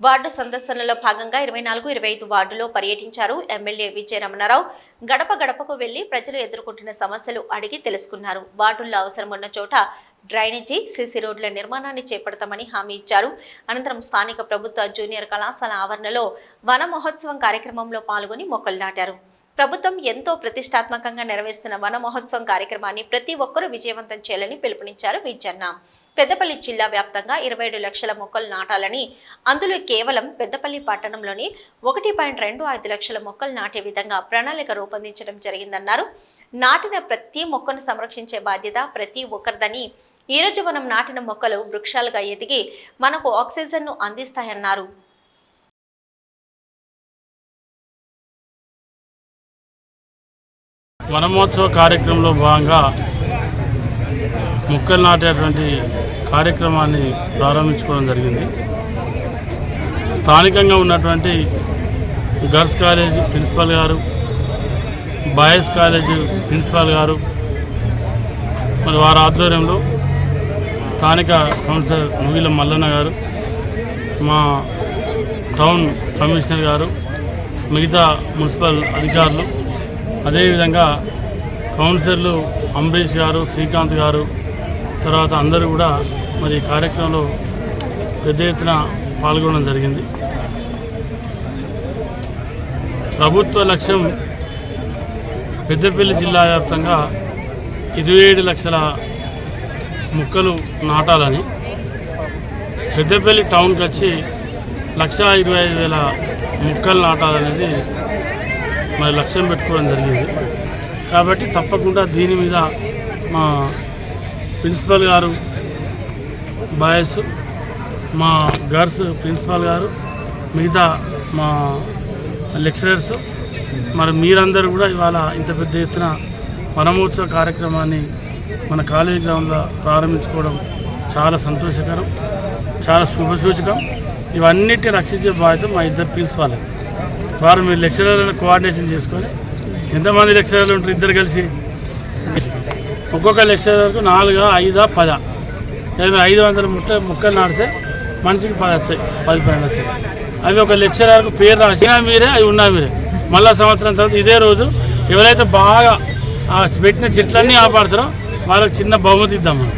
Ward సందర్శనలో భాగంగా ఇరవై నాలుగు ఇరవై ఐదు వార్డులో పర్యటించారు ఎమ్మెల్యే విజయ రమణారావు. గడప గడపకు వెళ్ళి ప్రజలు ఎదుర్కొంటున్న సమస్యలు అడిగి తెలుసుకున్నారు. వార్డుల్లో అవసరం ఉన్న చోట డ్రైనేజీ సీసీ రోడ్ల నిర్మాణాన్ని చేపడతామని హామీ ఇచ్చారు. అనంతరం స్థానిక ప్రభుత్వ జూనియర్ కళాశాల ఆవరణలో వన మహోత్సవం కార్యక్రమంలో పాల్గొని మొక్కలు నాటారు. ప్రభుత్వం ఎంతో ప్రతిష్టాత్మకంగా నిర్వహిస్తున్న వన మహోత్సవం కార్యక్రమాన్ని ప్రతి ఒక్కరూ విజయవంతం చేయాలని పిలుపునిచ్చారు విజ్జన్న పెద్దపల్లి జిల్లా వ్యాప్తంగా ఇరవై ఏడు లక్షల మొక్కలు నాటాలని అందులో కేవలం పెద్దపల్లి పట్టణంలోని ఒకటి పాయింట్ రెండు ఐదు లక్షల మొక్కలు నాటే విధంగా ప్రణాళిక రూపొందించడం జరిగిందన్నారు. నాటిన ప్రతి మొక్కను సంరక్షించే బాధ్యత ప్రతి ఒక్కరిదని ఈ రోజు మనం నాటిన మొక్కలు వృక్షాలుగా ఎదిగి మనకు ఆక్సిజన్ను అందిస్తాయన్నారు. వనమహోత్సవ కార్యక్రమంలో భాగంగా మొక్కలు నాటేటువంటి కార్యక్రమాన్ని ప్రారంభించుకోవడం జరిగింది. స్థానికంగా ఉన్నటువంటి గర్ల్స్ కాలేజ్ ప్రిన్సిపాల్ గారు బాయ్స్ కాలేజ్ ప్రిన్సిపాల్ గారు మరి వారి ఆధ్వర్యంలో స్థానిక కౌన్సిలర్ నువ్వుల మల్లన్న గారు మా టౌన్ కమిషనర్ గారు మిగతా మున్సిపల్ అధికారులు అదేవిధంగా కౌన్సిలర్లు అంబరీష్ గారు శ్రీకాంత్ గారు తర్వాత అందరూ కూడా మరి ఈ కార్యక్రమంలో పెద్ద ఎత్తున పాల్గొనడం జరిగింది. ప్రభుత్వ లక్ష్యం పెద్దపల్లి జిల్లా వ్యాప్తంగా ఇరవై ఏడు లక్షల మొక్కలు నాటాలని పెద్దపల్లి టౌన్కి వచ్చి లక్ష ఇరవై ఐదు వేల మొక్కలు నాటాలనేది మరి లక్ష్యం పెట్టుకోవడం జరిగింది. కాబట్టి తప్పకుండా దీని మీద మా ప్రిన్సిపల్ గారు బాయ్స్ మా గర్ల్స్ ప్రిన్సిపాల్ గారు మిగతా మా లెక్చరర్స్ మరి మీరందరూ కూడా ఇవాళ ఇంత పెద్ద ఎత్తున వనమోత్సవ కార్యక్రమాన్ని మన కాలేజీ గ్రౌండ్లో ప్రారంభించుకోవడం చాలా సంతోషకరం చాలా శుభసూచకం. ఇవన్నిటిని రక్షించే బాధ్యత మా ఇద్దరు ప్రిన్సిపాల్ వారు మీరు లెక్చరర్లను కోఆర్డినేషన్ చేసుకొని ఎంతమంది లెక్చరర్లు ఉంటారు? ఇద్దరు కలిసి. ఒక్కొక్క లెక్చరర్కు నాలుగా ఐదా పద. ఐదు వందల ముట్ట ముక్కలు నాటితే మనిషికి పది వస్తాయి పది పన్నెండు వస్తాయి. అవి ఒక లెక్చరర్కు పేరు రాసినా మీరే అవి ఉన్నా మీరే. మళ్ళా సంవత్సరం తర్వాత ఇదే రోజు ఎవరైతే బాగా పెట్టిన చెట్లన్నీ ఆపాడతారో వాళ్ళకి చిన్న బహుమతి ఇద్దాం మనం.